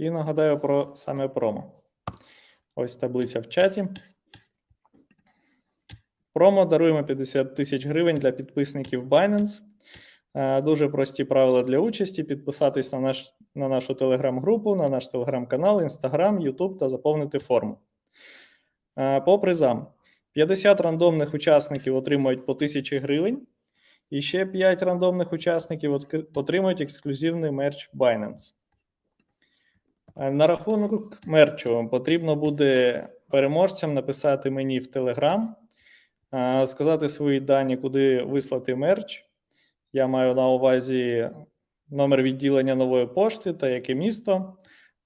І нагадаю про саме промо. Ось таблиця в чаті. Промо даруємо 50 тисяч гривень для підписників Binance. Е, Дуже прості правила для участі: підписатись на, наш, на нашу телеграм-групу, на наш телеграм-канал, інстаграм, Ютуб та заповнити форму. Е, По призам: 50 рандомних учасників отримують по 1000 гривень, і ще 5 рандомних учасників отримують ексклюзивний мерч Binance. Е, На рахунок мерчу потрібно буде переможцям написати мені в Телеграм, сказати свої дані, куди вислати мерч. Я маю на увазі номер відділення нової пошти та яке місто,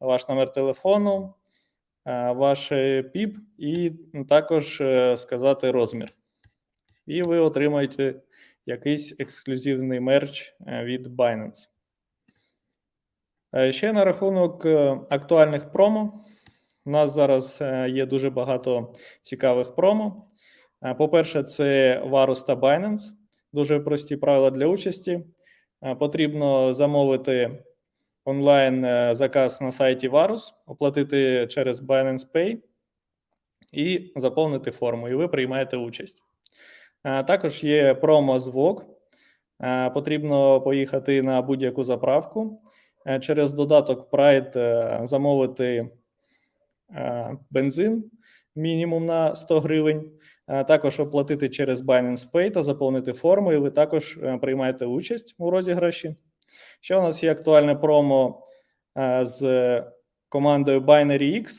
ваш номер телефону, е, ваш ПІП і також е, сказати розмір. І ви отримаєте якийсь ексклюзивний мерч від Binance. Е, Ще на рахунок е, актуальних промо. У нас зараз е, є дуже багато цікавих промо. По-перше, це Varus та Binance. Дуже прості правила для участі. Потрібно замовити онлайн заказ на сайті Varus, оплатити через Binance Pay і заповнити форму, і ви приймаєте участь. Також є промо звук. Потрібно поїхати на будь-яку заправку. Е, Через додаток Pride е, замовити е, бензин мінімум на 100 гривень. Також оплатити через Binance Pay та заповнити форму, і ви також приймаєте участь у розіграші. Ще у нас є актуальне промо з командою Binary X.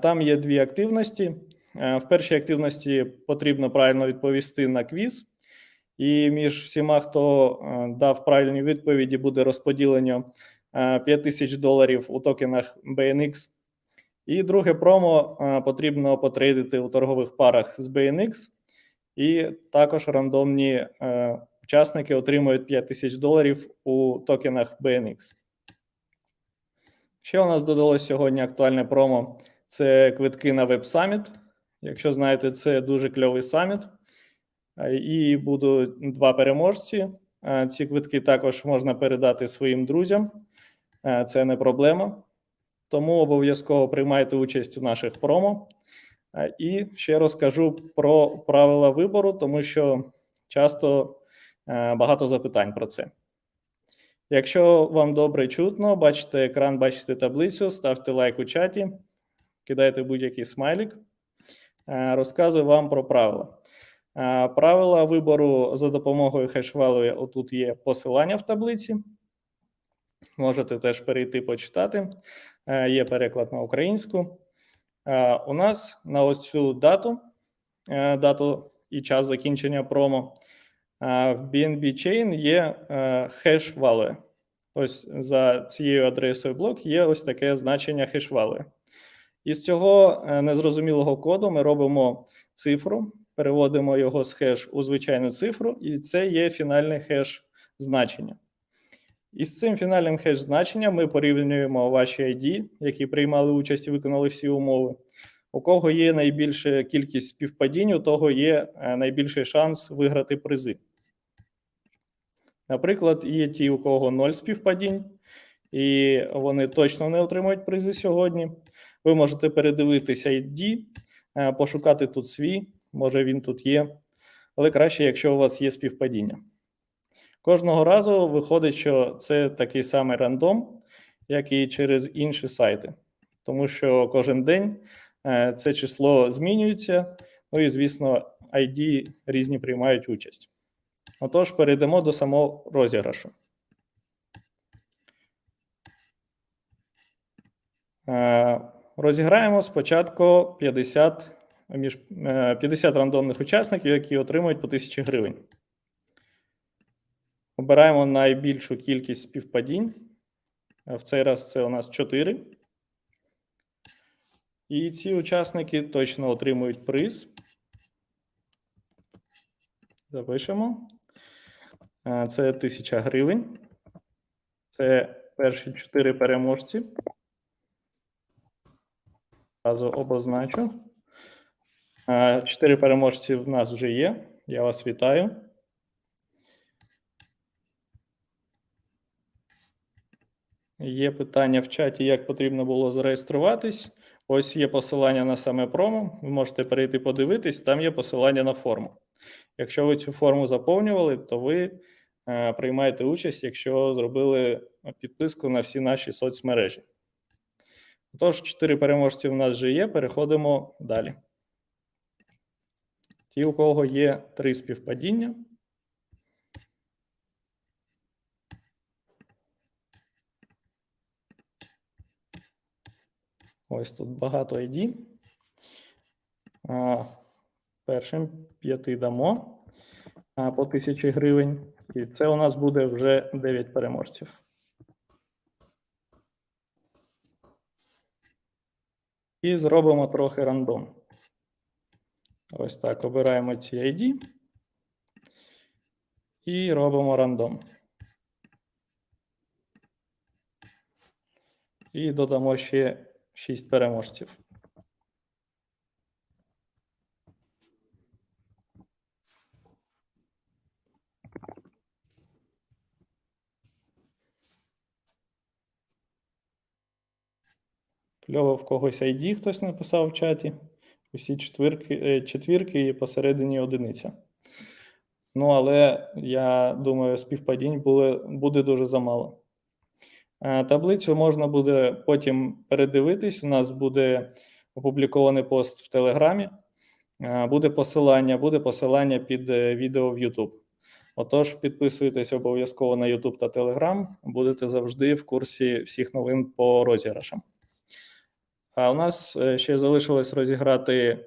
Там є дві активності. В першій активності потрібно правильно відповісти на квіз, і між всіма, хто е, дав правильні відповіді, буде розподілено е, 5 тисяч доларів у токенах BNX. І друге промо е, потрібно потрейдити у торгових парах з BNX, і також рандомні е, учасники отримують 5 тисяч доларів у токенах BNX. Ще у нас додалось сьогодні актуальне промо: це квитки на Summit. Якщо знаєте, це дуже кльовий саміт. Е, І будуть два переможці. Е, Ці квитки також можна передати своїм друзям. Е, Це не проблема. Тому обов'язково приймайте участь у наших промо. І ще розкажу про правила вибору, тому що часто багато запитань про це. Якщо вам добре чутно, бачите екран, бачите таблицю, ставте лайк у чаті, кидайте будь-який смайлік. Розказую вам про правила. Правила вибору за допомогою хешвалу отут є посилання в таблиці. Можете теж перейти почитати. Е, Є переклад на українську. Е, У нас на ось цю дату, е, дату і час закінчення промо. В BNB Chain є хеш value. Ось за цією адресою блок є ось таке значення хеш value. Із цього незрозумілого коду ми робимо цифру, переводимо його з хеш у звичайну цифру, і це є фінальний хеш значення. І з цим фінальним хеш значенням ми порівнюємо ваші ID, які приймали участь і виконали всі умови. У кого є найбільша кількість співпадінь, у того є е, найбільший шанс виграти призи. Наприклад, є ті, у кого 0 співпадінь, і вони точно не отримують призи сьогодні. Ви можете передивитися ID, е, пошукати тут свій, може він тут є, але краще, якщо у вас є співпадіння. Кожного разу виходить, що це такий самий рандом, як і через інші сайти, тому що кожен день е, це число змінюється. Ну і, звісно, ID різні приймають участь. Отож, перейдемо до самого розіграшу. Е, Розіграємо спочатку 50, між, е, 50 рандомних учасників, які отримують по 1000 гривень. Обираємо найбільшу кількість співпадінь. Е, В цей раз це у нас 4. І ці учасники точно отримують приз. Запишемо. Е, Це 1000 гривень. Це перші 4 переможці. Разу обозначу. Чотири переможці в нас вже є. Я вас вітаю. є питання в чаті, як потрібно було зареєструватись. Ось є посилання на саме промо. Ви можете перейти подивитись, там є посилання на форму. Якщо ви цю форму заповнювали, то ви е, приймаєте участь, якщо зробили підписку на всі наші соцмережі. Тож, чотири переможці в нас вже є. Переходимо далі. Ті, у кого є три співпадіння. Ось тут багато ID. Першим п'яти дамо по 1000 гривень. І це у нас буде вже 9 переможців. І зробимо трохи рандом. Ось так. Обираємо ці ID і робимо рандом. І додамо ще 6 переможців. Кльово в когось ID хтось написав в чаті. Усі четвірки, е, четвірки і посередині одиниця. Ну, але я думаю, співпадінь буде, буде дуже замало. Е, Таблицю можна буде потім передивитись. У нас буде опублікований пост в Телеграмі, Е, буде посилання, буде посилання під відео в YouTube. Отож, підписуйтесь обов'язково на YouTube та Telegram, будете завжди в курсі всіх новин по розіграшам. А у нас е, ще залишилось розіграти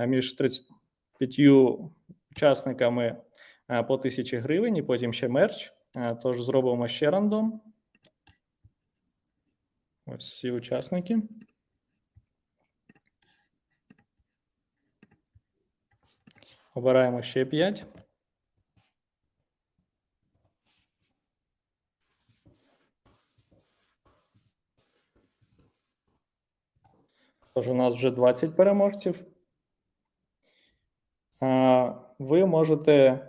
е, між 35 учасниками е, по 1000 гривень, і потім ще мерч. Тож зробимо ще рандом. Ось всі учасники. Обираємо ще 5. Тож у нас вже 20 переможців. Ви можете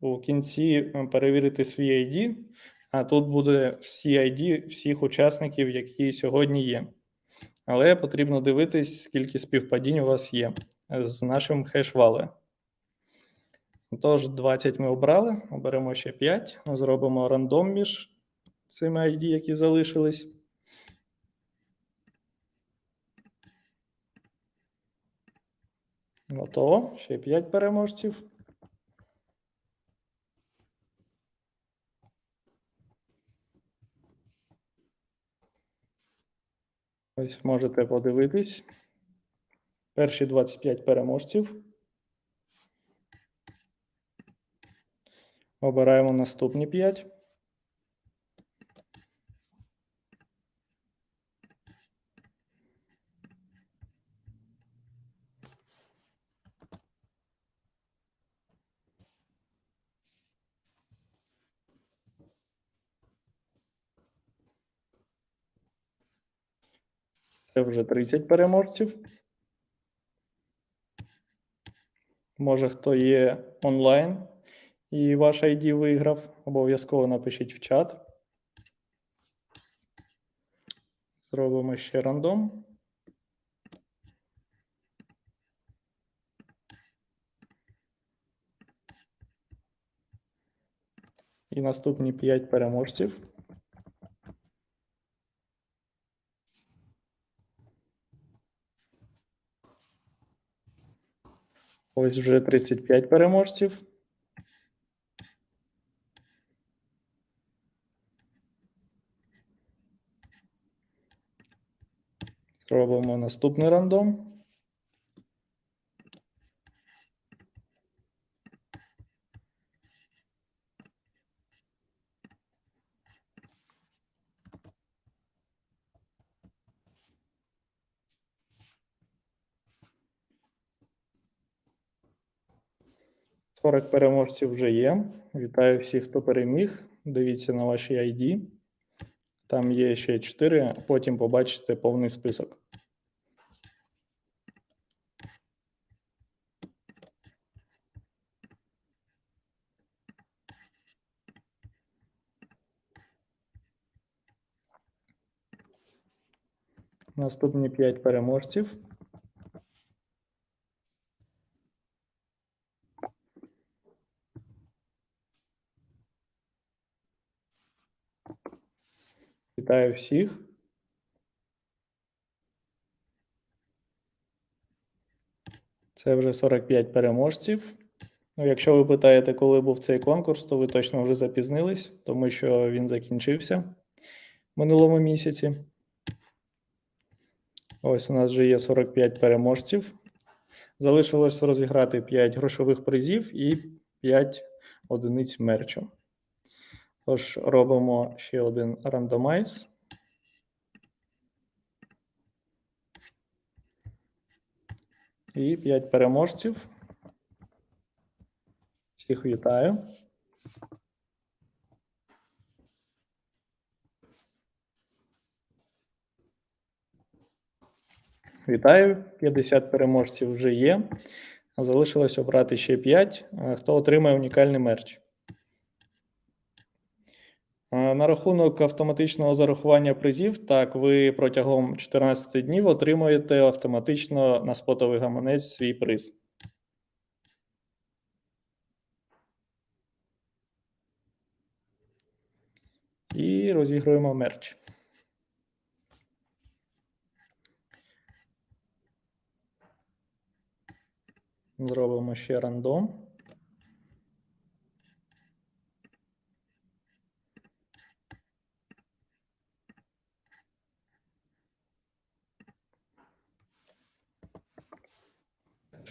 у кінці е, перевірити свій ID. А тут буде всі ID всіх учасників, які сьогодні є. Але потрібно дивитись, скільки співпадінь у вас є з нашим хеш-вале. Тож, 20 ми обрали, оберемо ще 5, зробимо рандом між цими ID, які залишились. Готово. Ще 5 переможців. Ось можете подивитись. Перші 25 переможців. Обираємо наступні 5. Це вже 30 переможців. Може, хто є онлайн і ваш ID виграв, обов'язково напишіть в чат. Зробимо ще рандом. І наступні 5 переможців. Ось вже 35 переможців. Робимо наступний рандом. Сорок переможців вже є. Вітаю всіх, хто переміг. Дивіться на ваші ID. Там є ще 4, потім побачите повний список. Наступні 5 переможців. Вітаю всіх. Це вже 45 переможців. Ну, якщо ви питаєте, коли був цей конкурс, то ви точно вже запізнились, тому що він закінчився в минулому місяці. Ось у нас вже є 45 переможців. Залишилось розіграти 5 грошових призів і 5 одиниць мерчу. Тож робимо ще один рандомайз. І 5 переможців. Всіх вітаю. Вітаю. 50 переможців вже є. Залишилось обрати ще 5. Хто отримає унікальний мерч? Е, На рахунок автоматичного зарахування призів, так, ви протягом 14 днів отримуєте автоматично на спотовий гаманець свій приз. І розігруємо мерч. Зробимо ще рандом.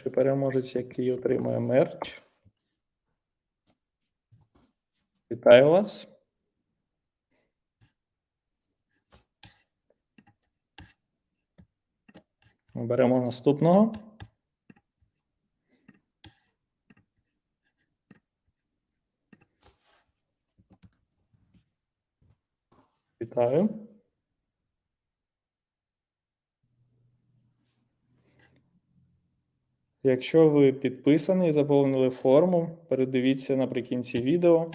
Перший переможець, який отримує мерч. Вітаю вас. Беремо наступного. Вітаю. Якщо ви підписані і заповнили форму, передивіться наприкінці відео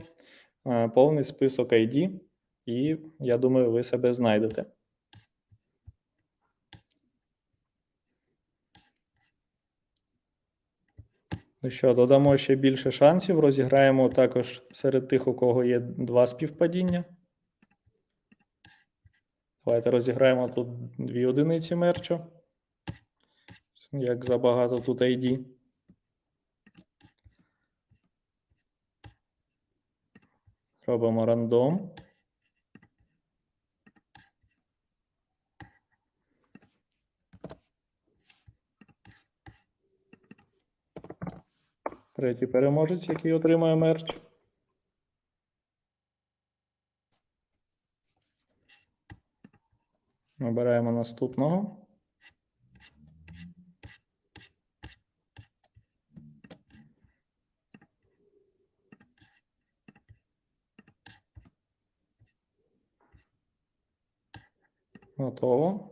е, повний список ID, і я думаю, ви себе знайдете. Ну що, додамо ще більше шансів. Розіграємо також серед тих, у кого є два співпадіння. Давайте розіграємо тут дві одиниці мерчу. Як забагато тут ID. Робимо рандом. Третій переможець, який отримує мерч. Обираємо наступного. Готово.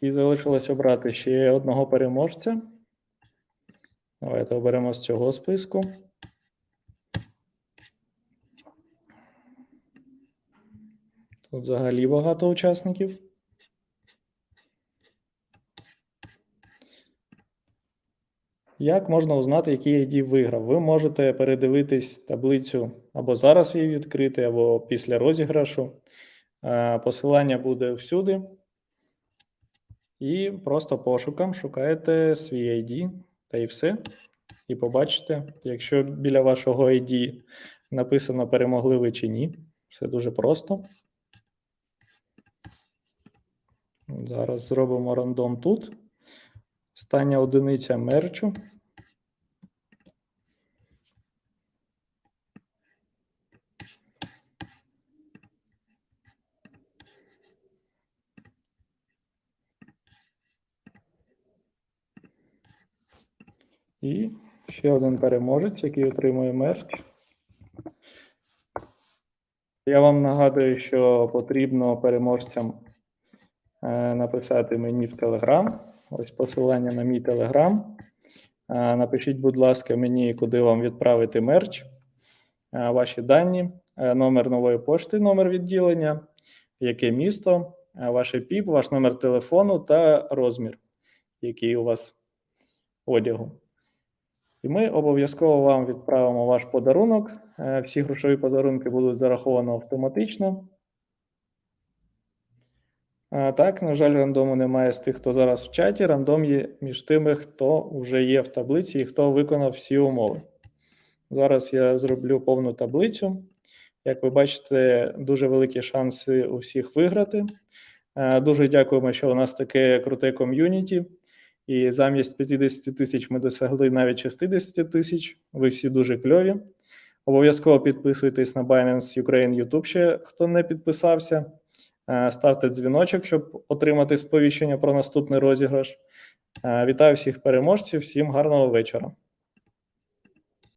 І залишилось обрати ще одного переможця. Давайте оберемо з цього списку. Тут взагалі багато учасників. Як можна узнати, який ID виграв? Ви можете передивитись таблицю або зараз її відкрити, або після розіграшу. Е, Посилання буде всюди. І просто пошуком шукаєте свій ID та і все. І побачите, якщо біля вашого ID написано перемогли ви чи ні. Все дуже просто. Зараз зробимо рандом тут. Остання одиниця мерчу. І ще один переможець, який отримує мерч. Я вам нагадую, що потрібно переможцям е, написати мені в Телеграм. Ось посилання на мій Телеграм. Е, Напишіть, будь ласка, мені, куди вам відправити мерч, е, ваші дані, номер нової пошти, номер відділення, яке місто, е, ваш ПІП, ваш номер телефону та розмір, який у вас одягу. І ми обов'язково вам відправимо ваш подарунок. Е, Всі грошові подарунки будуть зараховані автоматично. Так, на жаль, рандому немає з тих, хто зараз в чаті. Рандом є між тими, хто вже є в таблиці і хто виконав всі умови. Зараз я зроблю повну таблицю. Як ви бачите, дуже великі шанси у всіх виграти. Е, Дуже дякуємо, що у нас таке круте ком'юніті. І замість 50 тисяч ми досягли навіть 60 тисяч. Ви всі дуже кльові. Обов'язково підписуйтесь на Binance Ukraine YouTube, ще хто не підписався. Е, Ставте дзвіночок, щоб отримати сповіщення про наступний розіграш. Е, Вітаю всіх переможців, всім гарного вечора.